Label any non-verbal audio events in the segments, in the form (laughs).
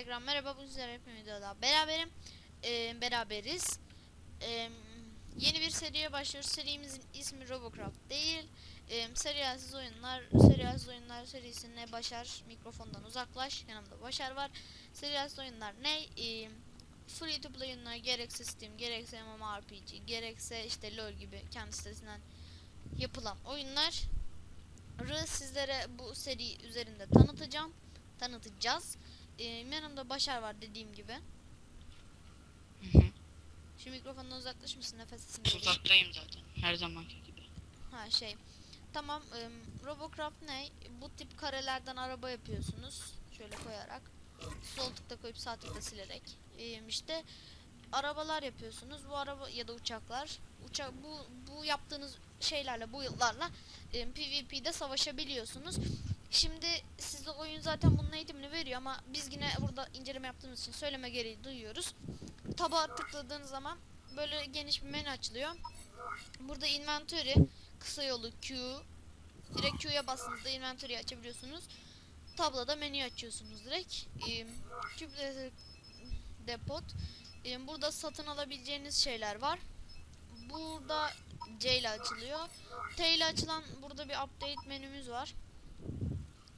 tekrar merhaba bu sizlerle hep videoda beraberim. Ee, beraberiz. Ee, yeni bir seriye başlıyoruz. Serimizin ismi Robocraft değil. Ee, serialsiz oyunlar, serialsiz oyunlar serisine Başar mikrofondan uzaklaş. Yanımda Başar var. Serialsiz oyunlar ne? Ee, free to play oyunlar gerekse Steam, gerekse MMORPG, gerekse işte LoL gibi kendi sitesinden yapılan oyunlar sizlere bu seri üzerinde tanıtacağım tanıtacağız. Ee, yanımda Başar var dediğim gibi. Hı hı. Şu mikrofondan uzaklaş mısın nefes sesini. Uzaktayım zaten. Her zamanki gibi. Ha şey. Tamam. ım, Robocraft ne? Bu tip karelerden araba yapıyorsunuz. Şöyle koyarak. Sol tıkta koyup sağ tıkta silerek. Ee, işte arabalar yapıyorsunuz. Bu araba ya da uçaklar. Uçak bu bu yaptığınız şeylerle bu yıllarla ım, PvP'de savaşabiliyorsunuz. Şimdi size oyun zaten bunun eğitimini veriyor ama biz yine burada inceleme yaptığımız için söyleme gereği duyuyoruz. Tabağa tıkladığınız zaman böyle geniş bir menü açılıyor. Burada inventory, kısa yolu Q, direkt Q'ya bastığınızda inventory'yi açabiliyorsunuz. Tabloda menü açıyorsunuz direkt. Ee, küp de- depot. Ee, burada satın alabileceğiniz şeyler var. Burada C ile açılıyor. T ile açılan burada bir update menümüz var.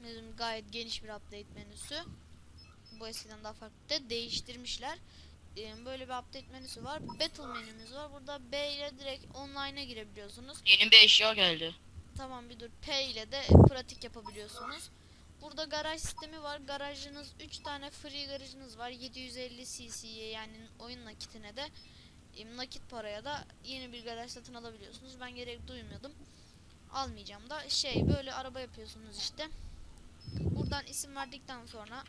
Bizim gayet geniş bir update menüsü. Bu eskiden daha farklı da değiştirmişler. Ee, böyle bir update menüsü var. Battle menümüz var. Burada B ile direkt online'a girebiliyorsunuz. Yeni bir eşya geldi. Tamam bir dur. P ile de pratik yapabiliyorsunuz. Burada garaj sistemi var. Garajınız 3 tane free garajınız var. 750 cc'ye yani oyun nakitine de e, nakit paraya da yeni bir garaj satın alabiliyorsunuz. Ben gerek duymuyordum. Almayacağım da şey böyle araba yapıyorsunuz işte. Buradan isim verdikten sonra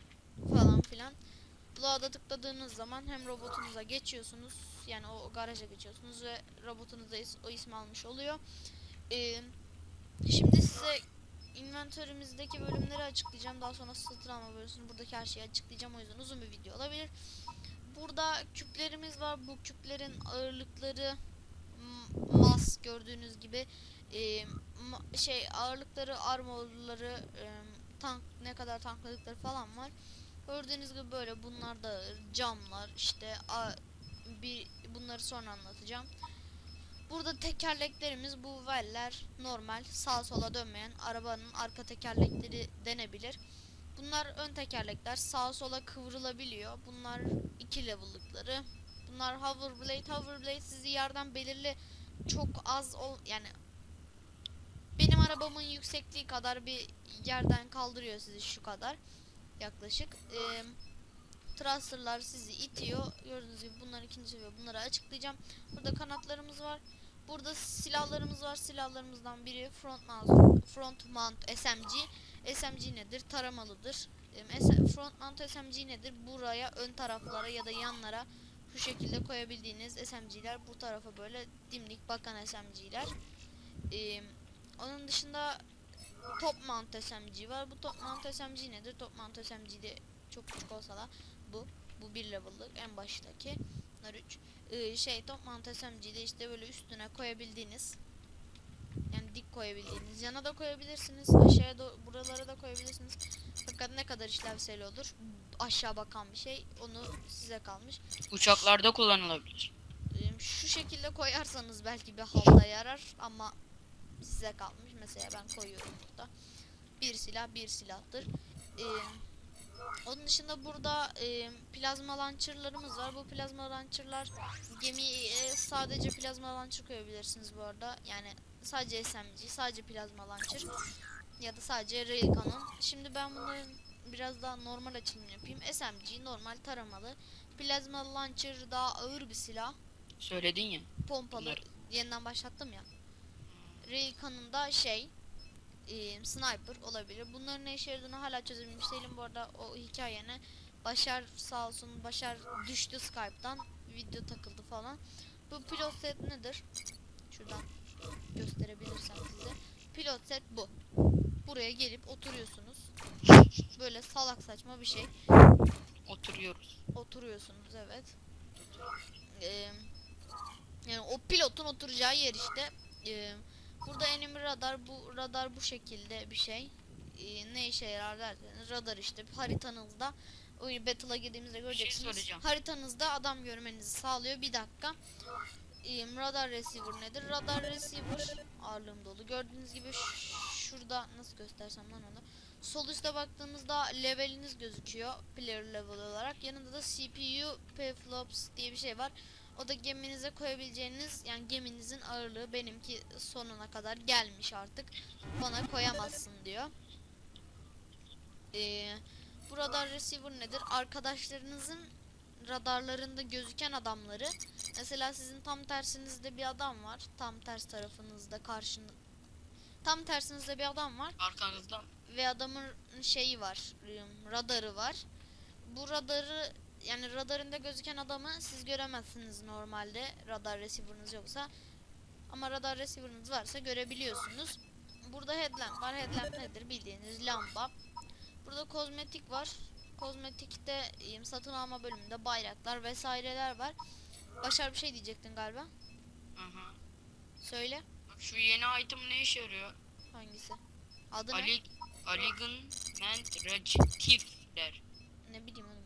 falan filan Load'a tıkladığınız zaman hem robotunuza geçiyorsunuz yani o garaja geçiyorsunuz ve robotunuz is- o ismi almış oluyor. Ee, şimdi size inventörümüzdeki bölümleri açıklayacağım. Daha sonra satın alma bölümünü buradaki her şeyi açıklayacağım. O yüzden uzun bir video olabilir. Burada küplerimiz var. Bu küplerin ağırlıkları mas gördüğünüz gibi e, şey ağırlıkları armorları e, tank ne kadar tankladıkları falan var. Gördüğünüz gibi böyle bunlar da camlar işte a- bir bunları sonra anlatacağım. Burada tekerleklerimiz bu veller normal sağa sola dönmeyen arabanın arka tekerlekleri denebilir. Bunlar ön tekerlekler sağa sola kıvrılabiliyor. Bunlar iki level'lıkları. Bunlar hoverblade. Hoverblade sizi yerden belirli çok az ol yani benim arabamın yüksekliği kadar bir yerden kaldırıyor sizi şu kadar yaklaşık. Eee Thruster'lar sizi itiyor. Gördüğünüz gibi bunların ikinci seviye. Bunları açıklayacağım. Burada kanatlarımız var. Burada silahlarımız var. Silahlarımızdan biri front mount, front mount SMG. SMG nedir? Taramalıdır. Front mount SMG nedir? Buraya ön taraflara ya da yanlara şu şekilde koyabildiğiniz SMG'ler. Bu tarafa böyle dimdik bakan SMG'ler. Em, onun dışında top mount SMG var. Bu top mount SMG nedir? Top mount SMG de çok küçük olsa da bu. Bu bir level'lık en baştaki. Bunlar 3. Ee, şey top mount SMG'de işte böyle üstüne koyabildiğiniz yani dik koyabildiğiniz yana da koyabilirsiniz aşağıya da buralara da koyabilirsiniz fakat ne kadar işlevsel olur aşağı bakan bir şey onu size kalmış Uçaklarda kullanılabilir. Ee, şu şekilde koyarsanız belki bir halta yarar ama size kalmış mesela ben koyuyorum burada bir silah bir silahtır Ee, onun dışında burada e, plazma launcherlarımız var. Bu plazma launcherlar gemiye sadece plazma launcher koyabilirsiniz bu arada. Yani sadece SMG, sadece plazma launcher ya da sadece rail cannon. Şimdi ben bunların biraz daha normal açılım yapayım. SMG normal taramalı. Plazma launcher daha ağır bir silah. Söyledin ya. Pompalı. Bunlar- Yeniden başlattım ya. Rail cannon da şey e, sniper olabilir. Bunların ne işe yaradığını hala çözebilmiş değilim. Bu arada o hikayene Başar sağ olsun Başar düştü Skype'dan. Video takıldı falan. Bu pilot set nedir? Şuradan gösterebilirsem size. Pilot set bu. Buraya gelip oturuyorsunuz. Böyle salak saçma bir şey. Oturuyoruz. Oturuyorsunuz evet. Ee, yani o pilotun oturacağı yer işte. Ee, burada enemy radar bu radar bu şekilde bir şey. Ee, ne işe yarar derseniz radar işte haritanızda oyun battle'a girdiğimizde göreceksiniz. soracağım. Haritanızda adam görmenizi sağlıyor. Bir dakika. Ee, radar receiver nedir? Radar receiver ağırlığım dolu. Gördüğünüz gibi şurada nasıl göstersem lan onu. Sol üstte baktığımızda leveliniz gözüküyor. Player level olarak. Yanında da CPU pflops diye bir şey var. O da geminize koyabileceğiniz yani geminizin ağırlığı benimki sonuna kadar gelmiş artık. Bana koyamazsın diyor. Ee, bu radar receiver nedir? Arkadaşlarınızın radarlarında gözüken adamları mesela sizin tam tersinizde bir adam var. Tam ters tarafınızda karşında tam tersinizde bir adam var Arkanızdan ve adamın şeyi var, ım, radarı var. Bu radarı yani radarında gözüken adamı siz göremezsiniz normalde radar receiver'ınız yoksa. Ama radar receiver'ınız varsa görebiliyorsunuz. Burada headlamp var. Headlamp nedir? Bildiğiniz lamba. Burada kozmetik var. Kozmetikte satın alma bölümünde bayraklar vesaireler var. Başar bir şey diyecektin galiba. Hı hı. Söyle. Şu yeni item ne işe yarıyor? Hangisi? Adı ne? Ali Alignment Reactive'ler. Ne bileyim ben.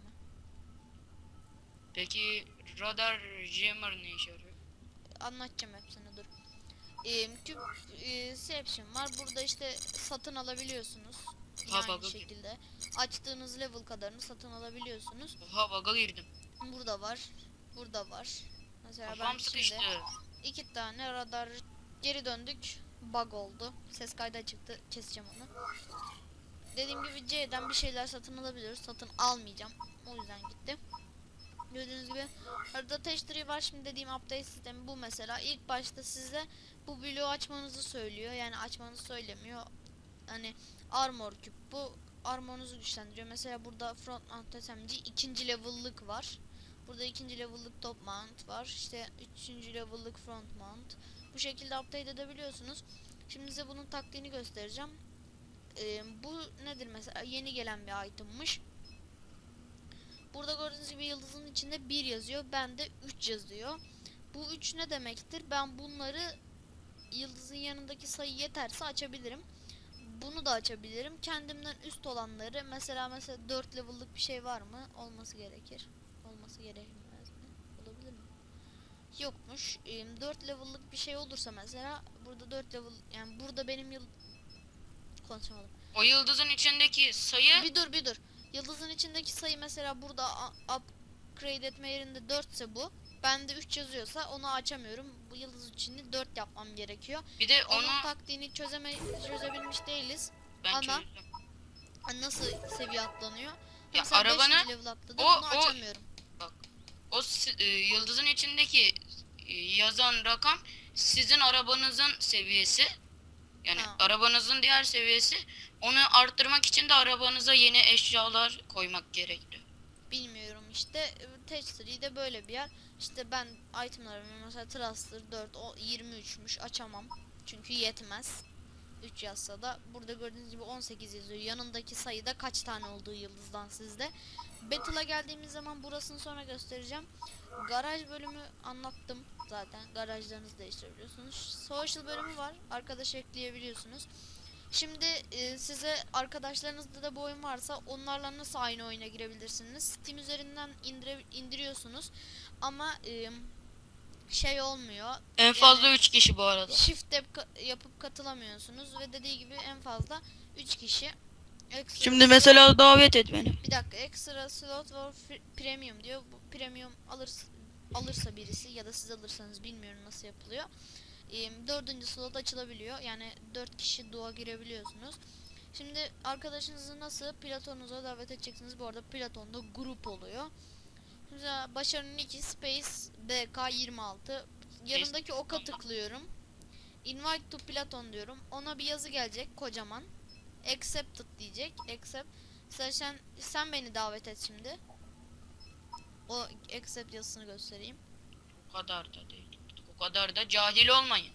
Peki radar jammer ne işe yarıyor? anlatacağım hepsini dur. Ee, küp e, var. Burada işte satın alabiliyorsunuz. Ha, aynı şekilde. Açtığınız level kadarını satın alabiliyorsunuz. Oha bug'a girdim. Burada var. Burada var. Mesela ben Kafam sıkıştı. şimdi iki tane radar geri döndük. Bug oldu. Ses kaydı çıktı. Keseceğim onu. Dediğim gibi C'den bir şeyler satın alabiliyoruz. Satın almayacağım. O yüzden gitti. Gördüğünüz gibi arada testleri var. Şimdi dediğim update sistemi bu mesela. İlk başta size bu bloğu açmanızı söylüyor. Yani açmanızı söylemiyor. Hani armor küp bu armorunuzu güçlendiriyor. Mesela burada front mount SMG ikinci level'lık var. Burada ikinci level'lık top mount var. İşte üçüncü level'lık front mount. Bu şekilde update edebiliyorsunuz. Şimdi size bunun taktiğini göstereceğim. Ee, bu nedir mesela? Yeni gelen bir item'mış. Burada gördüğünüz gibi yıldızın içinde 1 yazıyor. Bende 3 yazıyor. Bu 3 ne demektir? Ben bunları yıldızın yanındaki sayı yeterse açabilirim. Bunu da açabilirim. Kendimden üst olanları mesela mesela 4 level'lık bir şey var mı? Olması gerekir. Olması gerekmez mi? Olabilir mi? Yokmuş. 4 level'lık bir şey olursa mesela burada 4 level yani burada benim yıl konuşamadım. O yıldızın içindeki sayı Bir dur bir dur. Yıldızın içindeki sayı mesela burada upgrade etme yerinde 4 ise bu. Bende 3 yazıyorsa onu açamıyorum. Bu yıldız içini 4 yapmam gerekiyor. bir de Onun onu taktiğini çözeme çözebilmiş değiliz. ben ana- çözdüm. Hani Nasıl seviye atlanıyor? Ya beş arabanı- level atladım o- onu o- açamıyorum. O e, yıldızın içindeki e, yazan rakam sizin arabanızın seviyesi. Yani Ha. arabanızın diğer seviyesi. Onu arttırmak için de arabanıza yeni eşyalar koymak gerekli. Bilmiyorum işte. Test 3'de böyle bir yer. İşte ben itemlarımı mesela Thruster 4 o 23'müş açamam. Çünkü yetmez. 3 yazsa da burada gördüğünüz gibi 18 yazıyor. Yanındaki sayıda kaç tane olduğu yıldızdan sizde. Battle'a geldiğimiz zaman burasını sonra göstereceğim. Garaj bölümü anlattım zaten. Garajlarınızı değiştirebiliyorsunuz. Social bölümü var. Arkadaş ekleyebiliyorsunuz. Şimdi e, size arkadaşlarınızda da bu oyun varsa onlarla nasıl aynı oyuna girebilirsiniz? Steam üzerinden indire, indiriyorsunuz ama e, şey olmuyor. En fazla Yani- 3 kişi bu arada. Shift yapıp katılamıyorsunuz ve dediği gibi en fazla 3 kişi. Ekstra Şimdi mesela davet et beni. bir dakika ekstra slot var premium diyor. Bu premium alırsa, alırsa birisi ya da siz alırsanız bilmiyorum nasıl yapılıyor. Dördüncü slot açılabiliyor. Yani dört kişi du'a girebiliyorsunuz. Şimdi arkadaşınızı nasıl Platon'uza davet edeceksiniz. Bu arada Platon'da grup oluyor. Mesela başarının 2 Space BK26 yanındaki oka tıklıyorum. Invite to Platon diyorum. Ona bir yazı gelecek kocaman. Accepted diyecek. Accept. Mesela sen, sen beni davet et şimdi. O accept yazısını göstereyim. O kadar da değil. O kadar da cahil olmayın.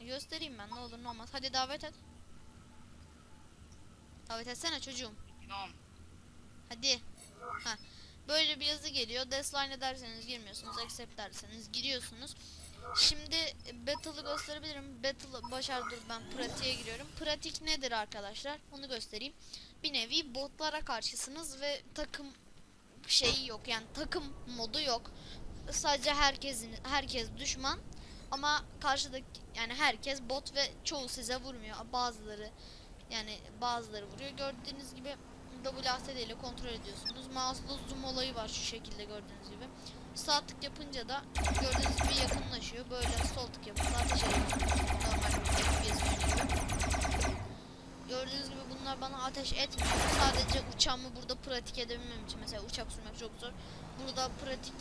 Göstereyim ben ne olur ne olmaz. Hadi davet et. Davet etsene çocuğum. Tamam. Hadi. Ha. Böyle bir yazı geliyor. Desline ederseniz girmiyorsunuz. Accept derseniz giriyorsunuz. Şimdi Battle'ı gösterebilirim. Battle başar dur ben pratiğe giriyorum. Pratik nedir arkadaşlar? Onu göstereyim. Bir nevi botlara karşısınız ve takım şeyi yok yani takım modu yok. Sadece herkesin herkes düşman ama karşıdaki yani herkes bot ve çoğu size vurmuyor. Bazıları yani bazıları vuruyor. Gördüğünüz gibi WASD ile kontrol ediyorsunuz. Mouse'da zoom olayı var şu şekilde gördüğünüz gibi. Sağ tık yapınca da gördüğünüz gibi yakınlaşıyor. Böyle sol tık yapınca ateş. Normal bir FPS oyunu gibi. Gördüğünüz gibi bunlar bana ateş etmiyor. Sadece uçağımı burada pratik edebilmem için. Mesela uçak sürmek çok zor. Burada pratik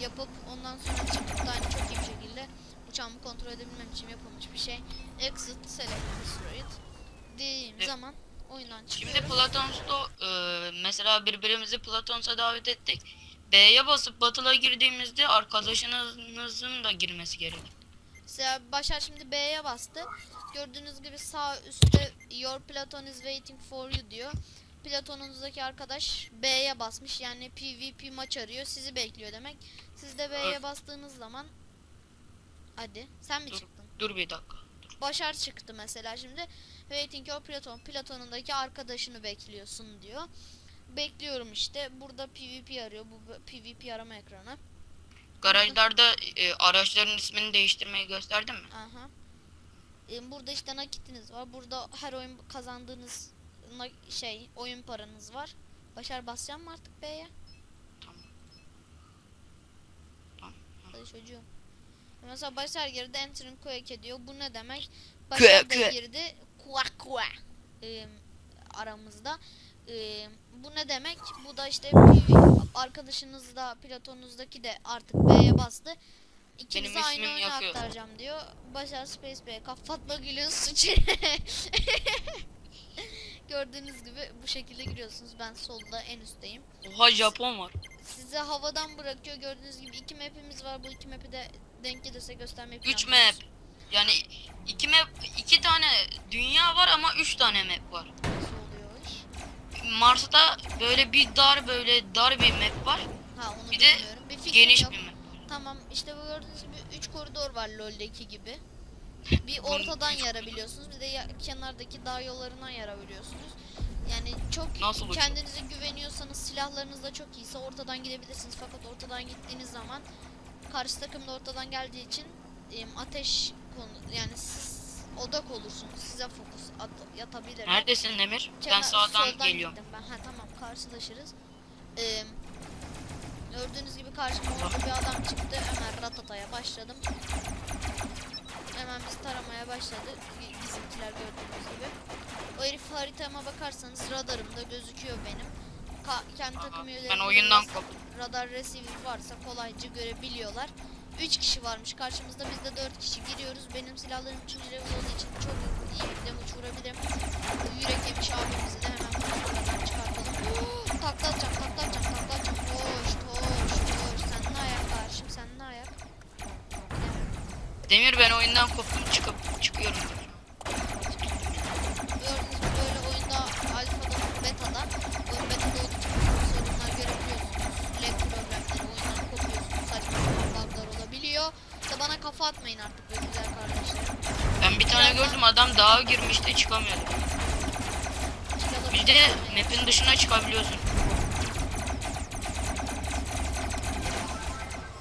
yapıp ondan sonra çıkıp da aynı çok iyi bir şekilde uçağımı kontrol edebilmem için yapılmış bir şey. Exit Select Destroyed dediğim Evet. zaman oyundan çıkıyorum. Şimdi Platons'ta e, mesela birbirimizi Platons'a davet ettik. B'ye basıp batıla girdiğimizde arkadaşınızın da girmesi gerek. Mesela Başar şimdi B'ye bastı. Gördüğünüz gibi sağ üstte Your Platon is waiting for you diyor. Platonunuzdaki arkadaş B'ye basmış. Yani PvP maç arıyor. Sizi bekliyor demek. Siz de B'ye Evet. bastığınız zaman Hadi sen mi Dur. çıktın? Dur bir dakika. Başar çıktı mesela şimdi. Waiting your Platon. Platonundaki arkadaşını bekliyorsun diyor. Bekliyorum işte. Burada PvP arıyor. Bu PvP arama ekranı. Garajlarda e, araçların ismini değiştirmeyi gösterdim mi? Aha. Ee, burada işte nakitiniz var. Burada her oyun kazandığınız şey oyun paranız var. Başar basacağım mı artık B'ye? Tamam. Tamam. Hadi çocuğum. Mesela Başar girdi entering quake ediyor. Bu ne demek? Başar da girdi. Quack quack. Ee, aramızda. Ee, bu ne demek? Bu da işte PV arkadaşınız da Platonunuzdaki de artık B'ye bastı. İkinize aynı oyunu aktaracağım diyor. Başar Space B. Kafatma gülün suçu. (laughs) Gördüğünüz gibi bu şekilde giriyorsunuz. Ben solda en üstteyim. Oha Japon var. Size havadan bırakıyor. Gördüğünüz gibi iki map'imiz var. Bu iki map'i de denk gelirse göstermeyi 3 planlıyoruz. map. Yani iki map, iki tane dünya var ama üç tane map var. Nasıl oluyor iş? Mars'ta böyle bir dar böyle dar bir map var. Ha onu Bir de bilmiyorum. Bir fikrim Geniş yok. bir map. Tamam işte bu gördüğünüz gibi 3 koridor var LoL'deki gibi. Bir ortadan üç yarabiliyorsunuz. Bir de ya- kenardaki dağ yollarından yarabiliyorsunuz. Yani çok Nasıl uçuyor? kendinize güveniyorsanız silahlarınız da çok iyiyse ortadan gidebilirsiniz. Fakat ortadan gittiğiniz zaman karşı takım da ortadan geldiği için em, ateş konu yani siz odak olursunuz. Size fokus at- yatabilir. Neredesin Demir? Ben Kenar- sağdan geliyorum. gittim ben. Ha tamam karşılaşırız. Ee, gördüğünüz gibi karşıma orada bir adam çıktı. Hemen ratataya başladım. Hemen biz taramaya başladık. bi- Bizimkiler gördüğünüz gibi. O herif haritama bakarsanız radarımda gözüküyor benim. Ka- kendi Aha, takım ben üyelerinin oyundan koptum. radar receiver varsa kolayca görebiliyorlar. 3 kişi varmış karşımızda biz de 4 kişi giriyoruz. Benim silahlarım 3. level olduğu için çok iyi bir demuç vurabilirim. Yürek yemiş abimizi de hemen buradan çıkartalım. (gasps) Oo, takla Demir ben oyundan koptum çıkıp çıkıyorum. Gördüğünüz böyle oyunda alfada betada oyun betada olduğu sorunlar görebiliyorsunuz. Lag problemleri oyundan kopuyorsunuz. Saçma sapan bug'lar olabiliyor. İşte bana kafa atmayın artık be güzel kardeşlerim. Ben bir tane gördüm adam dağa girmişti çıkamıyordu. Çıkalım. Bir de map'in dışına çıkabiliyorsun.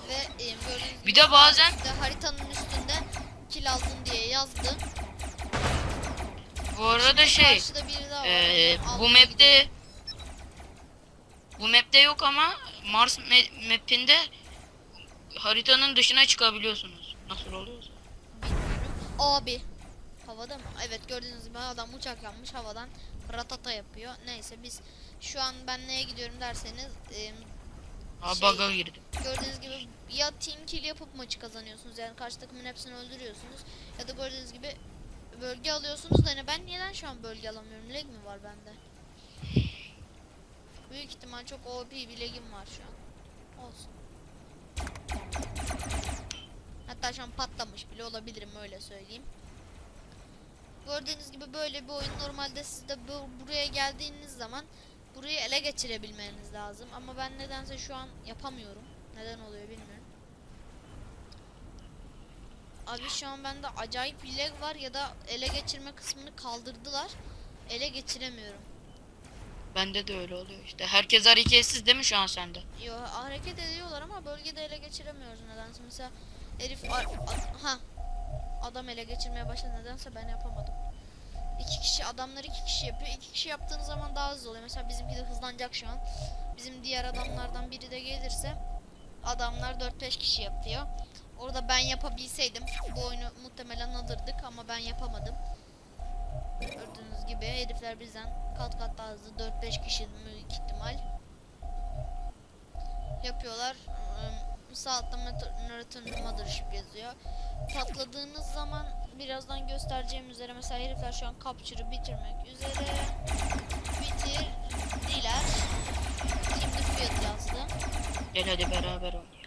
Ve e, gördüğünüz Bir de bazen- arada şey Karşıda biri daha var. Onu bu map'te bu map'te yok ama Mars ma- map'inde haritanın dışına çıkabiliyorsunuz. Nasıl oluyor? Bilmiyorum. Abi. Havada mı? Evet gördüğünüz gibi adam uçak yapmış havadan ratata yapıyor. Neyse biz şu an ben neye gidiyorum derseniz e, Aa Şey- bug'a girdim. gördüğünüz gibi ya team kill yapıp maçı kazanıyorsunuz yani karşı takımın hepsini öldürüyorsunuz ya da gördüğünüz gibi bölge alıyorsunuz da hani ben neden şu an bölge alamıyorum lag mi var bende? Büyük ihtimal çok OP bir lagim var şu an. Olsun. Hatta şu an patlamış bile olabilirim öyle söyleyeyim. Gördüğünüz gibi böyle bir oyun normalde siz de bu, buraya geldiğiniz zaman burayı ele geçirebilmeniz lazım. Ama ben nedense şu an yapamıyorum. Neden oluyor bilmiyorum. Abi şu an bende acayip bir lag var ya da ele geçirme kısmını kaldırdılar. Ele geçiremiyorum. Bende de öyle oluyor işte. Herkes hareketsiz değil mi şu an sende? Yo hareket ediyorlar ama bölgede ele geçiremiyoruz nedense. Mesela herif ha adam ele geçirmeye başladı nedense ben yapamadım. İki kişi adamlar iki kişi yapıyor. İki kişi yaptığınız zaman daha hızlı oluyor. Mesela bizimki de hızlanacak şu an. Bizim diğer adamlardan biri de gelirse adamlar 4-5 kişi yapıyor. Orada ben yapabilseydim bu oyunu muhtemelen alırdık ama ben yapamadım. Gördüğünüz gibi herifler bizden kat kat daha hızlı 4-5 kişi büyük ihtimal yapıyorlar. Im, Sağ altta Marathon Mothership yazıyor. Patladığınız zaman birazdan göstereceğim üzere mesela herifler şu an Capture'ı bitirmek üzere. Bitirdiler. Şimdi fiyat yazdı. Gel hadi beraber oynayalım.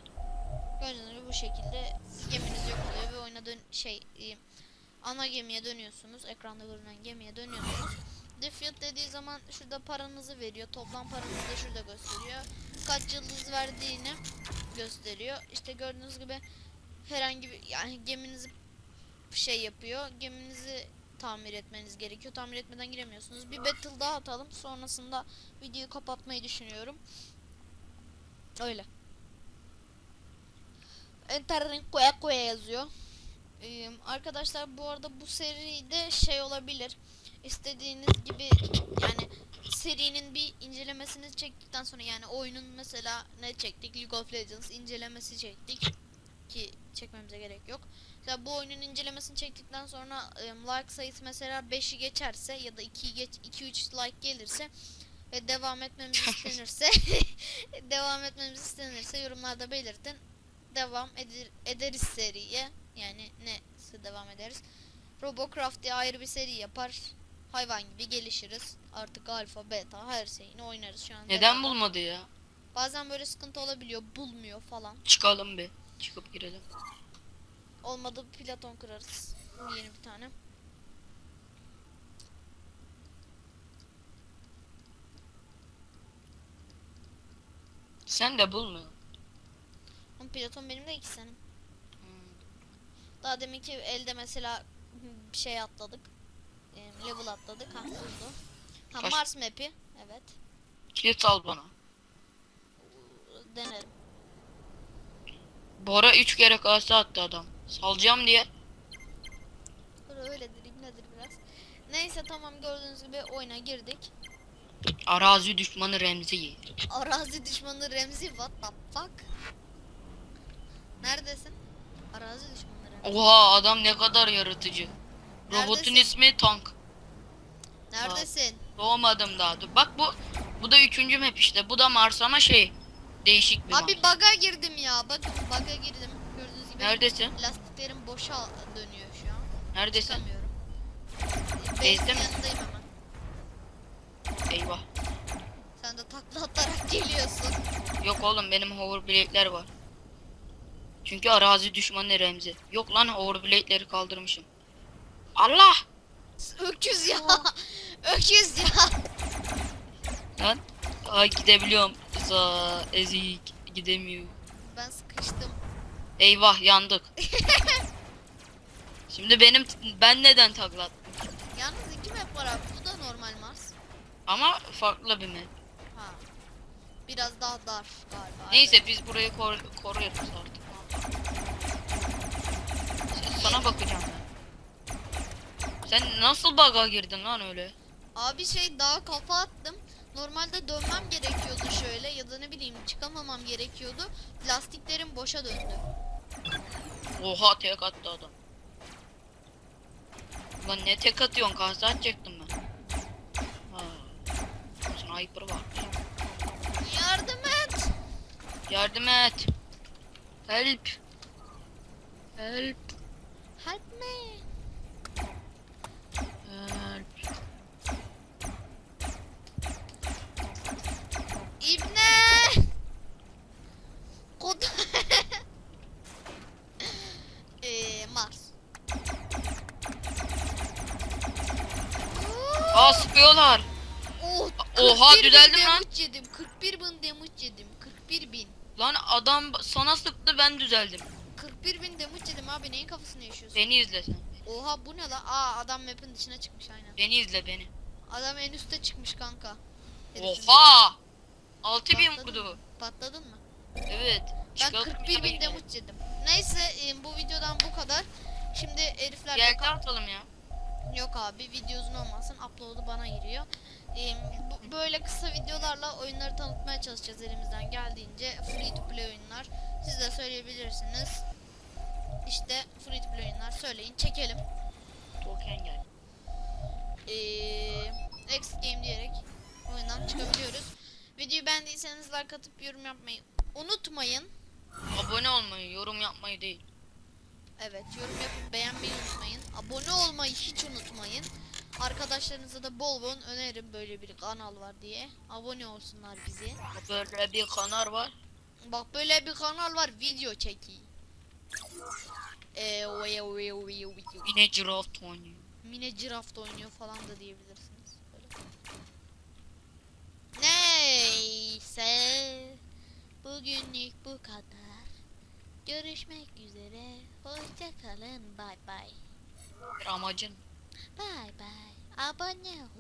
Gördüğünüz gibi bu şekilde geminiz yok oluyor ve oyuna dön şey e, ana gemiye dönüyorsunuz. Ekranda görünen gemiye dönüyorsunuz. Defiyat dediği zaman şurada paranızı veriyor. Toplam paranızı da şurada gösteriyor. Kaç yıldız verdiğini gösteriyor. İşte gördüğünüz gibi herhangi bir yani geminizi şey yapıyor. Geminizi tamir etmeniz gerekiyor. Tamir etmeden giremiyorsunuz. Bir battle daha atalım. Sonrasında videoyu kapatmayı düşünüyorum. Öyle. Enter'in koya koya yazıyor. Ee, arkadaşlar bu arada bu seride şey olabilir. İstediğiniz gibi yani serinin bir incelemesini çektikten sonra yani oyunun mesela ne çektik? League of Legends incelemesi çektik ki çekmemize gerek yok. Mesela bu oyunun incelemesini çektikten sonra e, like sayısı mesela 5'i geçerse ya da 2'yi geç 2 3 like gelirse ve devam etmemiz (laughs) istenirse (laughs) devam etmemiz istenirse yorumlarda belirtin. Devam eder, ederiz seriye. Yani ne devam ederiz. Robocraft diye ayrı bir seri yapar. Hayvan gibi gelişiriz. Artık alfa, beta her şeyini oynarız şu an. Neden beraber. bulmadı ya? Bazen böyle sıkıntı olabiliyor. Bulmuyor falan. Çıkalım bir. Çıkıp girelim. Olmadı Platon kurarız. Yeni bir tane. Sen de bulmuyor. Platon benim de iki senem. Hmm. Daha deminki elde mesela bir şey atladık. Level atladık. Ha buldu. Ha Kaç- Mars map'i. Evet. Kilit al bana. Denerim. Bora 3 kere kase attı adam. Salacağım diye. Öyledir, ibnedir biraz. Neyse tamam gördüğünüz gibi oyuna girdik. Arazi düşmanı Remzi. Arazi düşmanı Remzi what the fuck? Neredesin? Arazi düşmanı Remzi. Oha adam ne kadar yaratıcı. Robotun Neredesin? ismi Tank. Neredesin? Doğmadım daha. Dur. Bak bu bu da üçüncü map işte. Bu da Mars ama şey değişik bir Abi Mars. bug'a girdim ya. Bakın bug'a girdim. Gördüğünüz gibi Neredesin? lastiklerim boşa dönüyor şu an. Neredesin? Çıkamıyorum. Mi? yanındayım hemen. Eyvah. Sen de takla atarak geliyorsun. Yok oğlum benim hoverblade'ler var. Çünkü arazi düşmanı Remzi. Yok lan hoverblade'leri kaldırmışım. Allah! Öküz ya. (laughs) Öküz ya. Lan. Ay gidebiliyorum. Za ezik gidemiyor. Ben sıkıştım. Eyvah yandık. (laughs) Şimdi benim ben neden takla attım? Yalnız iki map var abi. Bu da normal Mars. Ama farklı bir map. Ha. Biraz daha dar galiba. Neyse biz burayı kor koruyoruz artık. Sana bakacağım ben. Sen nasıl bug'a girdin lan öyle? Abi şey daha kafa attım. Normalde dönmem gerekiyordu şöyle ya da ne bileyim çıkamamam gerekiyordu. Lastiklerim boşa döndü. Oha tek attı adam. Lan ne tek atıyorsun kase atacaktım ben. Ha. Sniper var. Yardım et. Yardım et. Help. Help Oha, 41 bin düzeldim lan. yedim. 41 bin damage yedim. 41 bin. Lan adam sana sıktı ben düzeldim. 41 bin damage yedim abi neyin kafasını yaşıyorsun? Beni izle sen. Oha bu ne la? Aa adam map'in dışına çıkmış aynen. Beni izle beni. Adam en üste çıkmış kanka. Herifin Oha! 6000 Patladı vurdu. Patladın mı? Evet. Ben Çıkalım 41 bin yemeğe. damage yedim. Neyse e, bu videodan bu kadar. Şimdi herifler de Gel atalım ya. Yok abi video uzun olmasın upload'u bana giriyor. Böyle kısa videolarla oyunları tanıtmaya çalışacağız elimizden geldiğince. Free to play oyunlar. Siz de söyleyebilirsiniz. İşte free to play oyunlar söyleyin çekelim. Token gel. Ee, X game diyerek oyundan çıkabiliyoruz. Videoyu beğendiyseniz like atıp yorum yapmayı unutmayın. Abone olmayı, yorum yapmayı değil. Evet yorum yapıp beğenmeyi unutmayın. Abone olmayı hiç unutmayın. Arkadaşlarınıza da bol bol öneririm böyle bir kanal var diye. Abone olsunlar bize. Böyle bir kanal var. Bak böyle bir kanal var video çeki. Eee oye oye oye oye. Yine draft oynuyor. Mine Craft oynuyor falan da diyebilirsiniz. Böyle. Neyse. Bugünlük bu kadar. Görüşmek üzere. Hoşça kalın. Bye bye. Bir amacın. Bye bye. Abone ol.